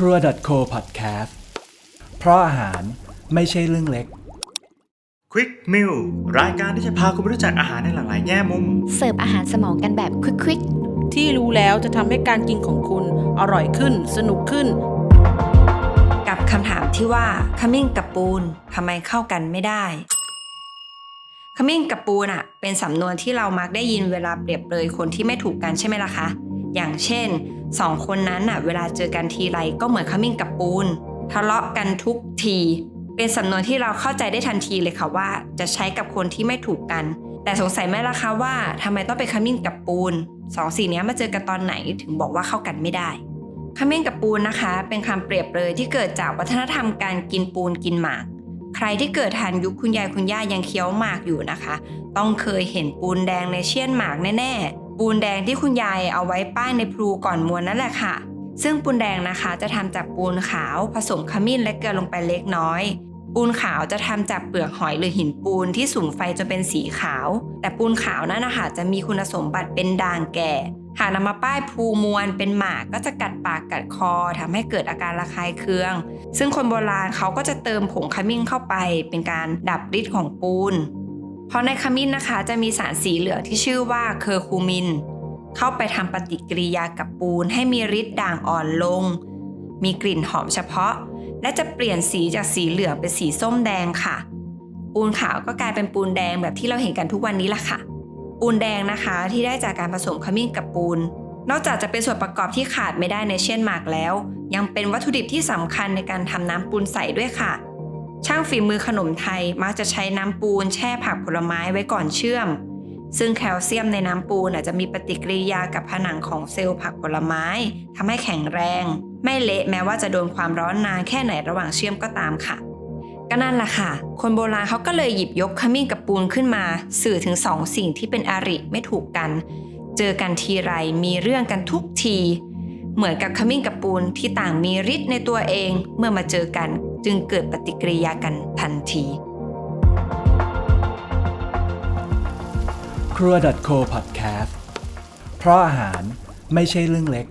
ครัว .co podcast เพราะอาหารไม่ใช่เรื่องเล็ก Quick Meal รายการที่จะพาคุณไปรู้จักอาหารในหลากหลายแง่มุม เสิร์ฟอาหารสมองกันแบบควิกที่รู้แล้วจะทำให้การกินของคุณอร่อยขึ้น สนุกขึ้น กับคำถามที่ว่าขมิ้นกับปูนทำไมเข้ากันไม่ได้ ขมิ้นกับปูนอะเป็นสำนวนที่เรามักได้ยินเวลาเปรียบเลยคนที่ไม่ถูกกันใช่ไหมล่ะคะ อย่างเช่น สองคนนั้นอะเวลาเจอกันทีไรก็เหมือนขมิ้นกับปูน ทะเลาะกันทุกที เป็นสำนวนที่เราเข้าใจได้ทันทีเลยค่ะว่า จะใช้กับคนที่ไม่ถูกกัน แต่สงสัยไหมล่ะคะว่าทำไมต้องเป็นขมิ้นกับปูนสองสิ่งนี้มาเจอกันตอนไหนถึงบอกว่าเข้ากันไม่ได้ขมิ้นกับปูนนะคะ เป็นคำเปรียบเลยที่เกิดจากวัฒนธรรมการกินปูนกินหมาก ใครที่เกิดทันยุคคุณยายคุณย่ายังเคี้ยวหมากอยู่นะคะ ต้องเคยเห็นปูนแดงในเชี่ยนหมากแน่ๆ ปูนแดงที่คุณยายเอาไว้ป้ายในพลูก่อนมวนนั่นแหละค่ะ ซึ่งปูนแดงนะคะจะทำจากปูนขาวผสมขมิ้นและเกลือลงไปเล็กน้อย ปูนขาวจะทำจากเปลือกหอยหรือหินปูนที่สูงไฟจนเป็นสีขาว แต่ปูนขาวนั่นนะคะจะมีคุณสมบัติเป็นด่างแก่หากนำมาป้ายภูมวลเป็นหมากก็จะกัดปากกัดคอทำให้เกิดอาการระคายเคือง ซึ่งคนโบราณเขาก็จะเติมผงขมิ้นเข้าไปเป็นการดับฤทธิ์ของปูน เพราะในขมิ้นนะคะจะมีสารสีเหลืองที่ชื่อว่าเคอร์คูมิน เข้าไปทำปฏิกิริยากับปูนให้มีฤทธิ์ด่างอ่อนลง มีกลิ่นหอมเฉพาะ และจะเปลี่ยนสีจากสีเหลืองเป็นสีส้มแดงค่ะ ปูนขาวก็กลายเป็นปูนแดงแบบที่เราเห็นกันทุกวันนี้ละค่ะ ปูนแดงนะคะที่ได้จากการผสมขมิ้นกับปูน นอกจากจะเป็นส่วนประกอบที่ขาดไม่ได้ในเช่นหมากแล้ว ยังเป็นวัตถุดิบที่สำคัญในการทำน้ำปูนใสด้วยค่ะ ช่างฝีมือขนมไทยมักจะใช้น้ำปูนแช่ผักผลไม้ไว้ก่อนเชื่อม ซึ่งแคลเซียมในน้ำปูนอาจจะมีปฏิกิริยากับผนังของเซลล์ผักผลไม้ทำให้แข็งแรง ไม่เละแม้ว่าจะโดนความร้อนนานแค่ไหนระหว่างเชื่อมก็ตามค่ะก็นั่นแหละค่ะ คนโบราณเขาก็เลยหยิบยกขมิ้นกับปูนขึ้นมา สื่อถึงสองสิ่งที่เป็นอริไม่ถูกกัน เจอกันทีไรมีเรื่องกันทุกที เหมือนกับขมิ้นกับปูนที่ต่างมีฤทธิ์ในตัวเองเมื่อมาเจอกัน จึงเกิดปฏิกิริยากันทันที ครัว .co podcast เพราะอาหารไม่ใช่เรื่องเล็ก